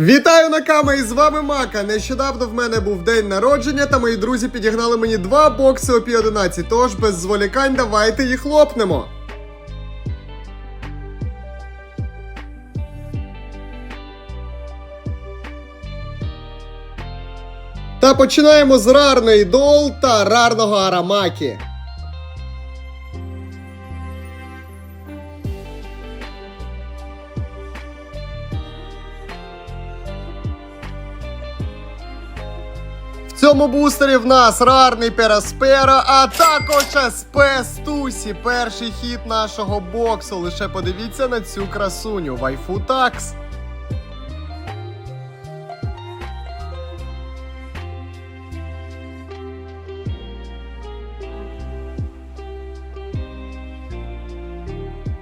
Вітаю Накама і з вами Мака. Нещодавно в мене був день народження, та мої друзі підігнали мені два бокси опі 11 тож без зволікань давайте їх лопнемо. Та починаємо з рарної дол та рарного арамакі. Цьому бустері в нас рарний Пераспера, а також СП Стусі. Перший хід нашого боксу. Лише подивіться на цю красуню. Вайфу такс.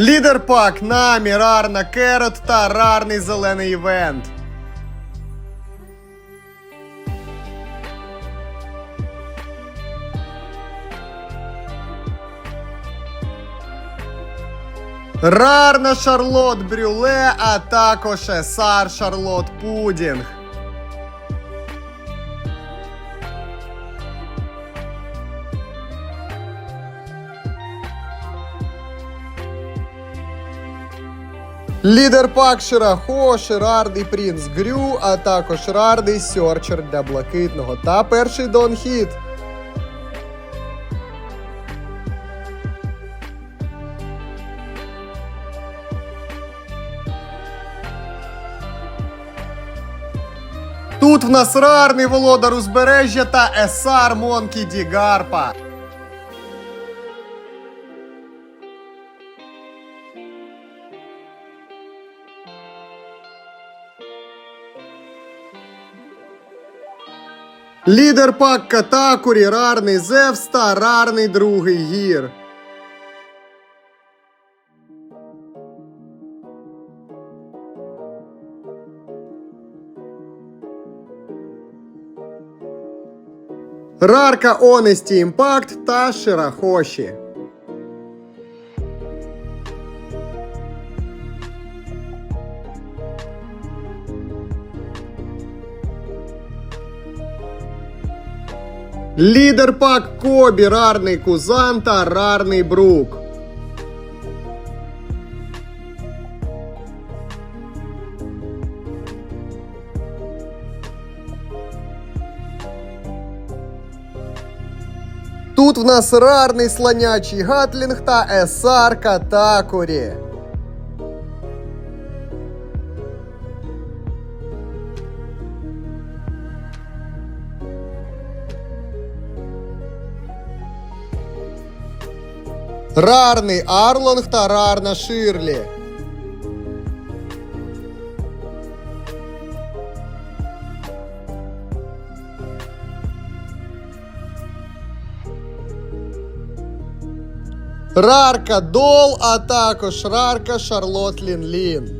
Лідер пак, намі, рарна керот та рарний зелений івент. Рарна Шарлот Брюле, а також Есар Шарлот Пудінг. Лідер пак Ширахо, Ширардий Принц Грю, а також Рардий Сьорчер для блакитного та перший Дон Хіт. Тут в нас рарний володар узбережжя та Есар Монкі Дігарпа. Лідер пак Катакурі, рарний Зевс та рарний другий гір. Рарка Онесті Імпакт та Ширахоші. Лідер пак Кобі, рарний Кузан та рарний Брук. Тут в нас рарний слонячий Гатлінг та Есар Катакурі. Рарний Арлонг та рарна Ширлі. Рарка Дол, а також рарка Шарлот Лін-Лін.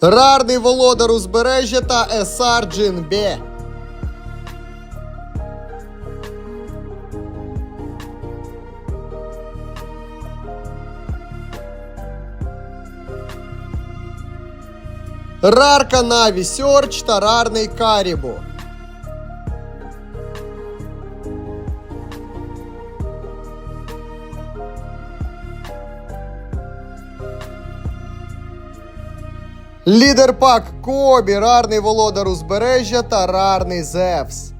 Рарний володар узбережжя та Есар Джинбе. Рарка Наві Сьорч та рарний Карібо. Лідер пак Кобі, рарний володар узбережжя та рарний Зевс.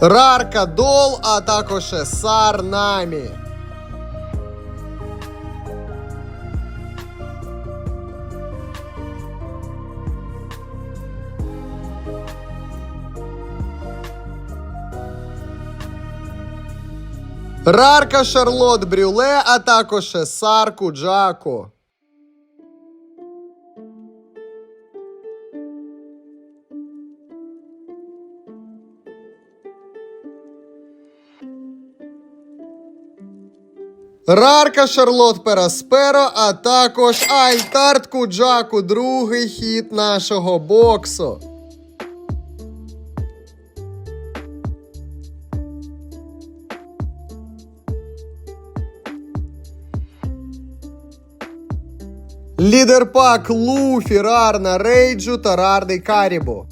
Рарка Дол, а також Есар Намі. Рарка Шарлот Брюле, а також Есар Куджако. Рарка Шарлот Перасперо, а також Альтарт Куджаку, другий хід нашого боксу. Лідер пак Луфі, Рарна Рейджу та Рарний Карібу.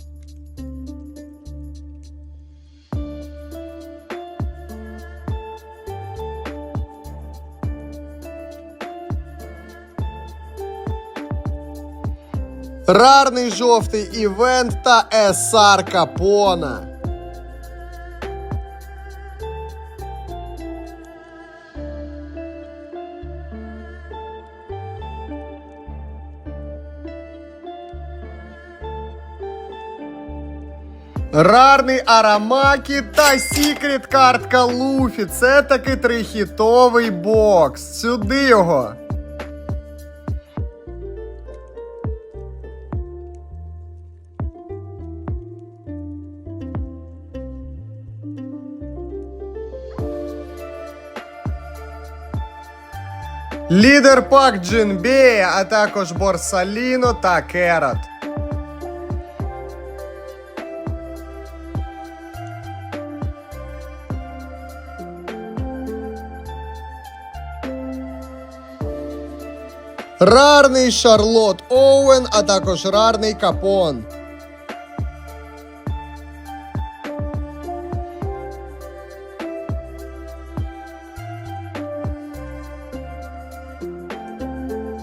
Рарний жовтий івент та Есар Капона. Рарний Арамакі та Сікрет картка Луфі. Це таки трихітовий бокс. Сюди його. Лідер пак Джинбея, а також Борсаліно та Керат. Рарний Шарлот Оуен, а також рарний Капон.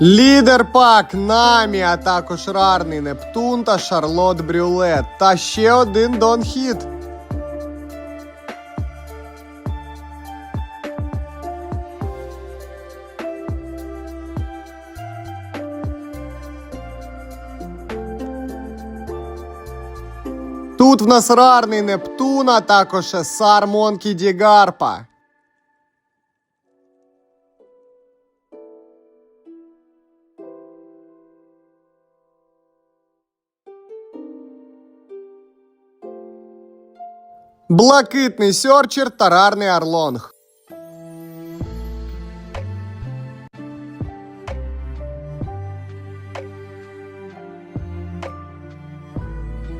Лідер пак Намі, а також рарний Нептун та Шарлот Брюлет. Та ще один Дон Хіт. Тут в нас рарний Нептун, а також Есар Монкі Дігарпа. Блакитний сьорчер та рарний Арлонг.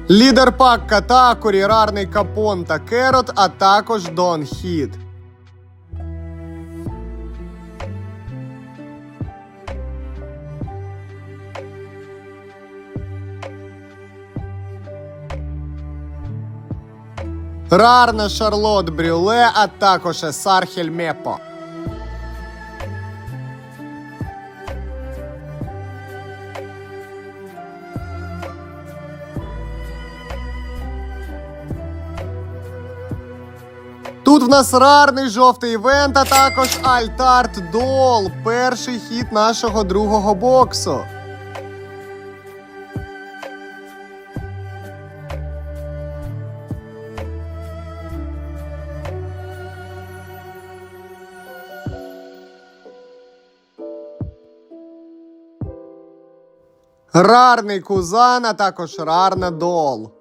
Лідер пак ката курірарний Капон та Керот, а також Дон Хід. Рарна Шарлот Брюле, а також Есар Хельмепо. Тут в нас рарний жовтий івент, а також Альтарт Дол. Перший хід нашого другого боксу. Рарний кузан, а також рарна дол.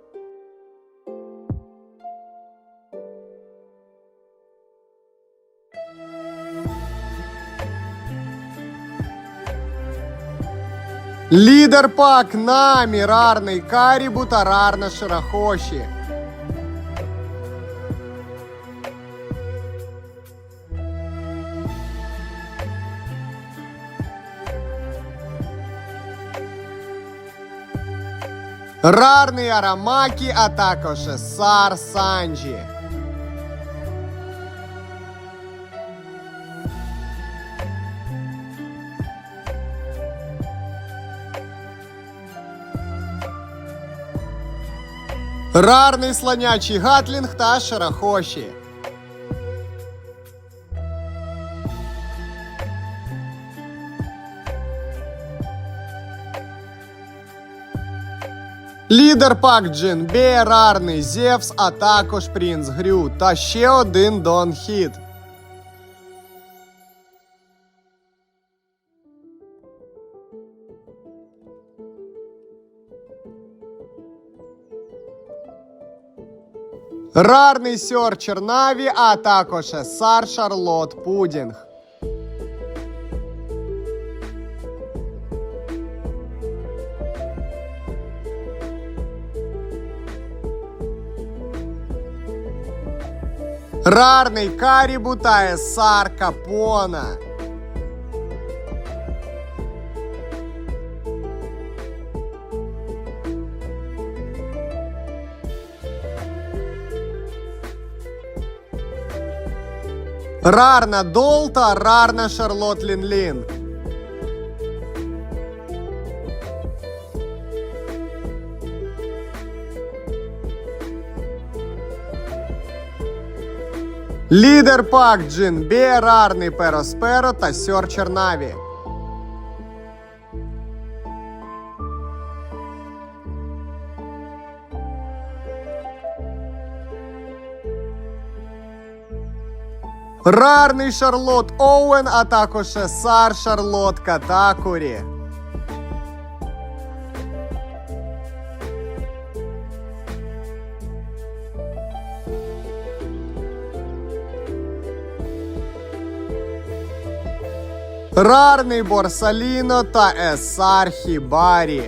Лідер пак Намі, рарний Карібу та рарна Ширахоші. Рарний Арамакі, а також Сар Санджі. Рарний слонячий Гатлінг та Шарахоші. Лідер пак Джинбе, рарний Зевс, а також Принц Грю та ще один Дон Хід. Рарний Сьорчер Наві, а також Есар Шарлот Пудінг. Рарний Карі Бутає Есар Капона. Рарна Долта, рарна Шарлот Лінлін. Лідер Пак Джин Бє, рарний Перосперо та Сьорчер Наві. Рарний Шарлот Оуен, а також Есар Шарлот Катакурі. Рарний Борсаліно та Есар Хібарі.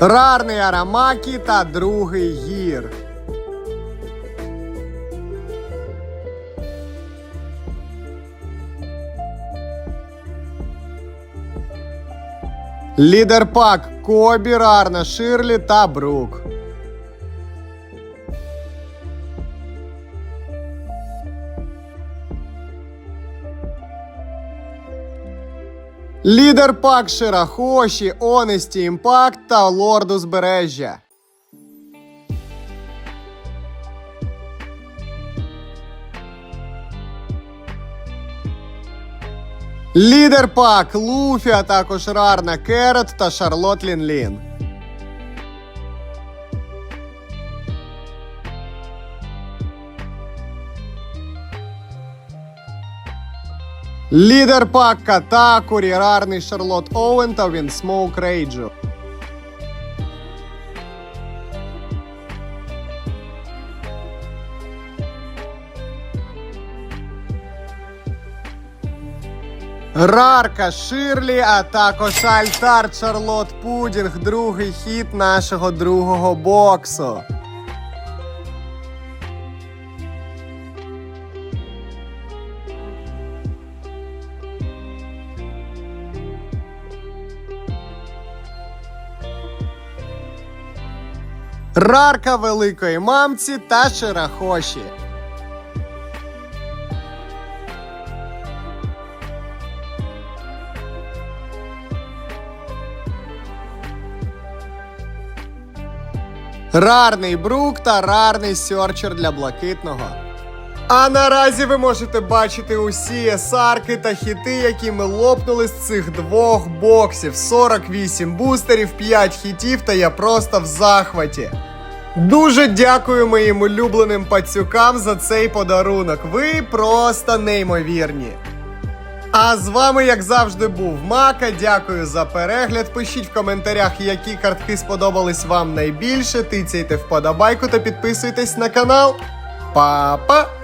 Рарний Арамакі та другий гір. Лідер пак Кобі, Рарна Ширлі та Брук. Лідер пак Ширахоші, Онесті Імпакт та Лорду Узбережжя. Лідер пак Луфі, а також Рарна Керет та Шарлот Лінлін. Лідер пак Катакурі, Рарний Шарлот Оуен та Вінсмоук Рейджу. Рарка Ширлі, а також Альтар Шарлот Пудінг, другий хід нашого другого боксу. Рарка великої мамці та Ширахоші. Рарний брук та рарний сьорчер для блакитного. А наразі ви можете бачити усі есарки та хіти, які ми лопнули з цих двох боксів. 48 бустерів, 5 хітів, та я просто в захваті. Дуже дякую моїм улюбленим пацюкам за цей подарунок. Ви просто неймовірні. А з вами, як завжди, був Мака. Дякую за перегляд. Пишіть в коментарях, які картки сподобались вам найбільше. Тицяйте вподобайку та підписуйтесь на канал. Па-па!